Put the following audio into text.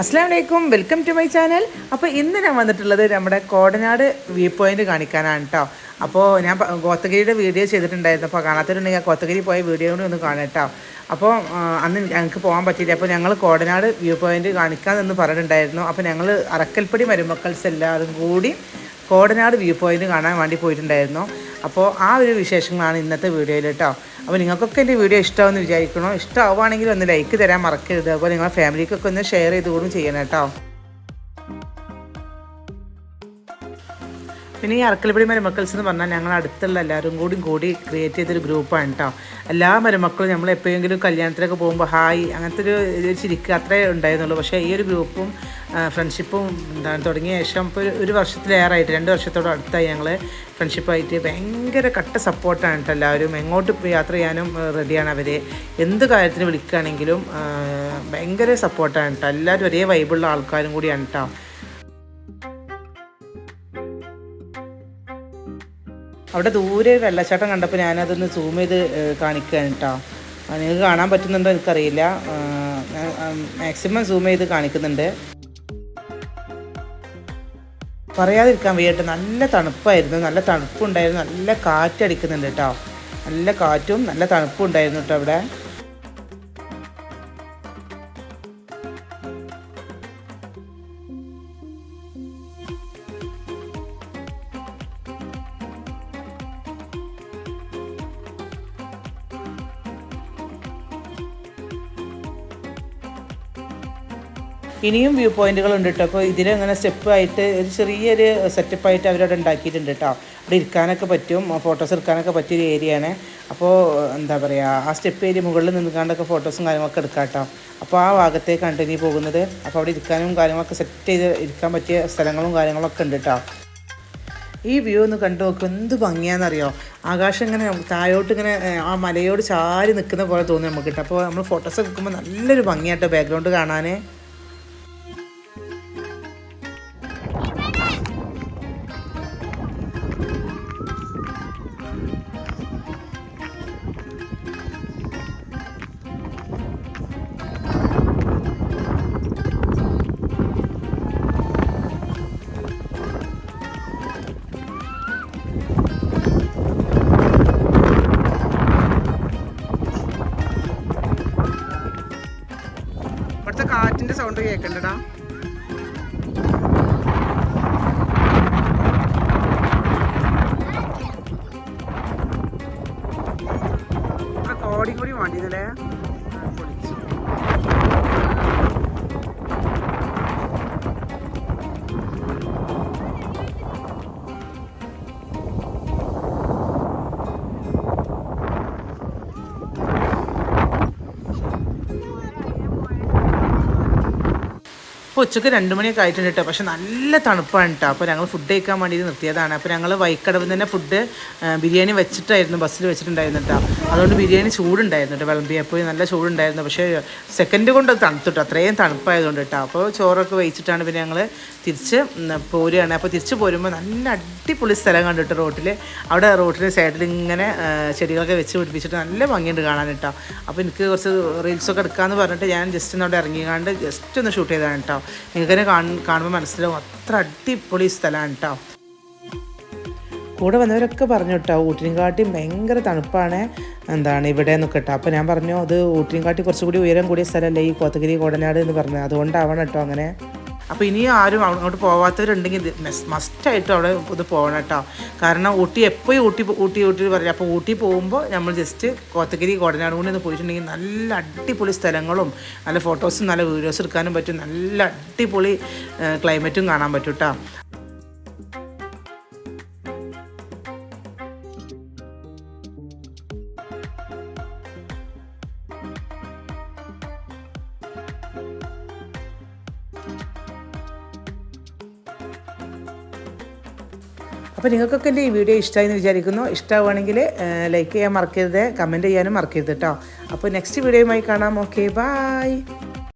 അസ്സാം വലൈക്കും welcome to my channel. അപ്പോൾ ഇന്ന് ഞാൻ വന്നിട്ടുള്ളത് നമ്മുടെ കോടനാട് വ്യൂ പോയിന്റ് കാണിക്കാനാണ് കേട്ടോ അപ്പോൾ ഞാൻ കോത്തഗിരിയുടെ വീഡിയോ ചെയ്തിട്ടുണ്ടായിരുന്നു. അപ്പോൾ കാണാത്തവരുണ്ടെങ്കിൽ ആ കോത്തഗിരി പോയ വീഡിയോ കൂടി ഒന്ന് കാണാം കേട്ടോ അപ്പോൾ അന്ന് ഞങ്ങൾക്ക് പോകാൻ പറ്റിയില്ല. അപ്പോൾ ഞങ്ങൾ കോടനാട് വ്യൂ പോയിന്റ് കാണിക്കാമെന്ന് പറഞ്ഞിട്ടുണ്ടായിരുന്നു. അപ്പോൾ ഞങ്ങൾ അറക്കൽപ്പടി മരുമക്കൾസ് എല്ലാവരും കൂടി കോടനാട് വ്യൂ പോയിന്റ് കാണാൻ വേണ്ടി പോയിട്ടുണ്ടായിരുന്നു. അപ്പോൾ ആ ഒരു വിശേഷങ്ങളാണ് ഇന്നത്തെ വീഡിയോയിൽ കേട്ടോ അപ്പോൾ നിങ്ങൾക്കൊക്കെ എന്റെ വീഡിയോ ഇഷ്ടമാണെന്ന് വിചാരിക്കണോ ഇഷ്ടമാവുകയാണെങ്കിൽ ഒന്ന് ലൈക്ക് തരാൻ മറക്കരുത്. അപ്പോൾ നിങ്ങളുടെ ഫാമിലിക്കൊക്കെ ഒന്ന് ഷെയർ ചെയ്തുകൊണ്ടും ചെയ്യണം കേട്ടോ. പിന്നെ ഈ അറക്കൽപ്പടി മരുമക്കൾസ് എന്ന് പറഞ്ഞാൽ ഞങ്ങൾ അടുത്തുള്ള എല്ലാവരും കൂടി കൂടി ക്രിയേറ്റ് ചെയ്തൊരു ഗ്രൂപ്പാണ് കേട്ടോ എല്ലാ മരുമക്കളും നമ്മൾ എപ്പോഴെങ്കിലും കല്യാണത്തിലൊക്കെ പോകുമ്പോൾ ഹായ് അങ്ങനത്തെ ഒരു ചിരിക്കുക അത്രേ ഉണ്ടായിരുന്നുള്ളൂ. പക്ഷേ ഈ ഒരു ഗ്രൂപ്പും ഫ്രണ്ട്ഷിപ്പും എന്താണ് തുടങ്ങിയ ശേഷം ഇപ്പോൾ ഒരു- വർഷത്തിലേറായിട്ട് രണ്ട് വർഷത്തോട് അടുത്തായി ഞങ്ങൾ ഫ്രണ്ട്ഷിപ്പായിട്ട് ഭയങ്കര കട്ട സപ്പോർട്ടാണ് കേട്ടോ എല്ലാവരും. എങ്ങോട്ട് യാത്ര ചെയ്യാനും റെഡിയാണ് അവർ എന്ത് കാര്യത്തിന് വിളിക്കുകയാണെങ്കിലും ഭയങ്കര സപ്പോർട്ടാണ് കേട്ടോ. എല്ലാവരും ഒരേ വൈബുള്ള ആൾക്കാരും കൂടിയാണ് കേട്ടോ. അവിടെ ദൂരെ വെള്ളച്ചാട്ടം കണ്ടപ്പോൾ ഞാനതൊന്ന് സൂം ചെയ്ത് കാണിക്കുകയാണ് കേട്ടോ. നിങ്ങൾക്ക് കാണാൻ പറ്റുന്നുണ്ടോ എനിക്കറിയില്ല. മാക്സിമം സൂം ചെയ്ത് കാണിക്കുന്നുണ്ട്. പറയാതിരിക്കാൻ വയ്യട്ടെ. നല്ല തണുപ്പായിരുന്നു. നല്ല തണുപ്പുണ്ടായിരുന്നു. നല്ല കാറ്റടിക്കുന്നുണ്ട് കേട്ടോ. നല്ല കാറ്റും നല്ല തണുപ്പും ഉണ്ടായിരുന്നു കേട്ടോ അവിടെ. ഇനിയും വ്യൂ പോയിന്റുകൾ ഉണ്ട് കേട്ടോ അപ്പോൾ ഇതിലങ്ങനെ സ്റ്റെപ്പായിട്ട് ഒരു ചെറിയൊരു സെറ്റപ്പായിട്ട് അവരവിടെ ഉണ്ടാക്കിയിട്ടുണ്ട് കേട്ടോ അവിടെ ഇരിക്കാനൊക്കെ പറ്റും. ഫോട്ടോസ് എടുക്കാനൊക്കെ പറ്റിയൊരു ഏരിയയാണ് അപ്പോൾ എന്താ പറയുക ആ സ്റ്റെപ്പ് ഏരിയ മുകളിൽ നിന്നുകൊണ്ടൊക്കെ ഫോട്ടോസും കാര്യങ്ങളൊക്കെ എടുക്കാം കേട്ടോ അപ്പോൾ ആ ഭാഗത്തേക്കാണ് ഇനി പോകുന്നത്. അപ്പോൾ അവിടെ ഇരിക്കാനും കാര്യങ്ങളൊക്കെ സെറ്റ് ചെയ്ത് ഇരിക്കാൻ പറ്റിയ സ്ഥലങ്ങളും കാര്യങ്ങളൊക്കെ ഉണ്ട് കേട്ടോ ഈ വ്യൂ ഒന്ന് കണ്ടു നോക്കും. എന്ത് ഭംഗിയാണെന്നറിയോ ആകാശം ഇങ്ങനെ താഴോട്ട് ഇങ്ങനെ ആ മലയോട് ചാരി നിൽക്കുന്ന പോലെ തോന്നി നമുക്ക് കിട്ടും അപ്പോൾ നമ്മൾ ഫോട്ടോസ് എടുക്കുമ്പോൾ നല്ലൊരു ഭംഗിയായിട്ട് ബാക്ക്ഗ്രൗണ്ട് കാണാൻ ഇവിടുത്തെ സൗണ്ട് കേൾക്കണ്ടടാ ഇപ്പോൾ ഉച്ചയ്ക്ക് രണ്ട് മണിയൊക്കെ ആയിട്ടുണ്ട് കേട്ടോ പക്ഷെ നല്ല തണുപ്പാണ് കേട്ടോ അപ്പോൾ ഞങ്ങൾ ഫുഡ് കഴിക്കാൻ വേണ്ടി നിർത്തിയതാണ്. അപ്പോൾ ഞങ്ങൾ വൈക്കടവിൽ തന്നെ ഫുഡ് ബിരിയാണി വെച്ചിട്ടായിരുന്നു ബസ്സിൽ വെച്ചിട്ടുണ്ടായിരുന്നു കേട്ടോ അതുകൊണ്ട് ബിരിയാണി ചൂടുണ്ടായിരുന്നു കേട്ടോ വിളമ്പിയപ്പോൾ. നല്ല ചൂടുണ്ടായിരുന്നു. പക്ഷേ സെക്കൻഡ് കൊണ്ട് അത് തണുത്തു കേട്ടോ അത്രയും തണുപ്പായതുകൊണ്ട് കേട്ടോ അപ്പോൾ ചോറൊക്കെ വെച്ചിട്ടാണ് പിന്നെ ഞങ്ങൾ തിരിച്ച് പോരുകയാണ്. അപ്പോൾ തിരിച്ച് പോരുമ്പോൾ നല്ല അടിപൊളി സ്ഥലം കണ്ടിട്ട് റോട്ടിൽ അവിടെ റോട്ടിന്റെ സൈഡിൽ ഇങ്ങനെ ചെടികളൊക്കെ വെച്ച് പിടിപ്പിച്ചിട്ട് നല്ല ഭംഗിയുണ്ട് കാണാൻ കേട്ടോ അപ്പോൾ എനിക്ക് കുറച്ച് റീൽസൊക്കെ എടുക്കാമെന്ന് പറഞ്ഞിട്ട് ഞാൻ ജസ്റ്റ് ഒന്ന് അവിടെ ഇറങ്ങിക്കാണ്ട് ജസ്റ്റ് ഒന്ന് ഷൂട്ട് ചെയ്താണ് കേട്ടോ നിങ്ങൾക്ക് തന്നെ കാണുമ്പോൾ മനസ്സിലാവും. അത്ര അടിപൊളി സ്ഥലമാണ് കേട്ടോ കൂടെ വന്നവരൊക്കെ പറഞ്ഞു കേട്ടോ ഊട്ടിനെക്കാട്ടിയും ഭയങ്കര തണുപ്പാണ് എന്താണ് ഇവിടെ എന്നൊക്കെ കേട്ടോ അപ്പോൾ ഞാൻ പറഞ്ഞു അത് ഊട്ടിനെക്കാട്ടി കുറച്ചുകൂടി ഉയരം കൂടിയ സ്ഥലമല്ലേ ഈ കോത്തഗിരി കോടനാട് എന്ന് പറഞ്ഞത്. അതുകൊണ്ടാവണം കേട്ടോ അങ്ങനെ. അപ്പോൾ ഇനി ആരും അങ്ങോട്ട് പോവാത്തവരുണ്ടെങ്കിൽ മസ്റ്റായിട്ടും അവിടെ ഇത് പോകണം കേട്ടോ. കാരണം ഊട്ടി എപ്പോഴും ഊട്ടി ഊട്ടി ഊട്ടി പറയും. അപ്പോൾ ഊട്ടി പോകുമ്പോൾ നമ്മൾ ജസ്റ്റ് കോത്തഗിരി കോടനാട് കൊണ്ട് പോയിട്ടുണ്ടെങ്കിൽ നല്ല അടിപൊളി സ്ഥലങ്ങളും നല്ല ഫോട്ടോസും നല്ല വീഡിയോസ് എടുക്കാനും പറ്റും. നല്ല അടിപൊളി ക്ലൈമറ്റും കാണാൻ പറ്റും കേട്ടോ. അപ്പോൾ നിങ്ങൾക്കൊക്കെ എന്റെ ഈ വീഡിയോ ഇഷ്ടമായി എന്ന് വിചാരിക്കുന്നു ഇഷ്ടമാണെങ്കിൽ ലൈക്ക് ചെയ്യാൻ മറക്കരുത് കമന്റ് ചെയ്യാനും മറക്കരുത് കേട്ടോ അപ്പോൾ നെക്സ്റ്റ് വീഡിയോയുമായി കാണാം. Okay bye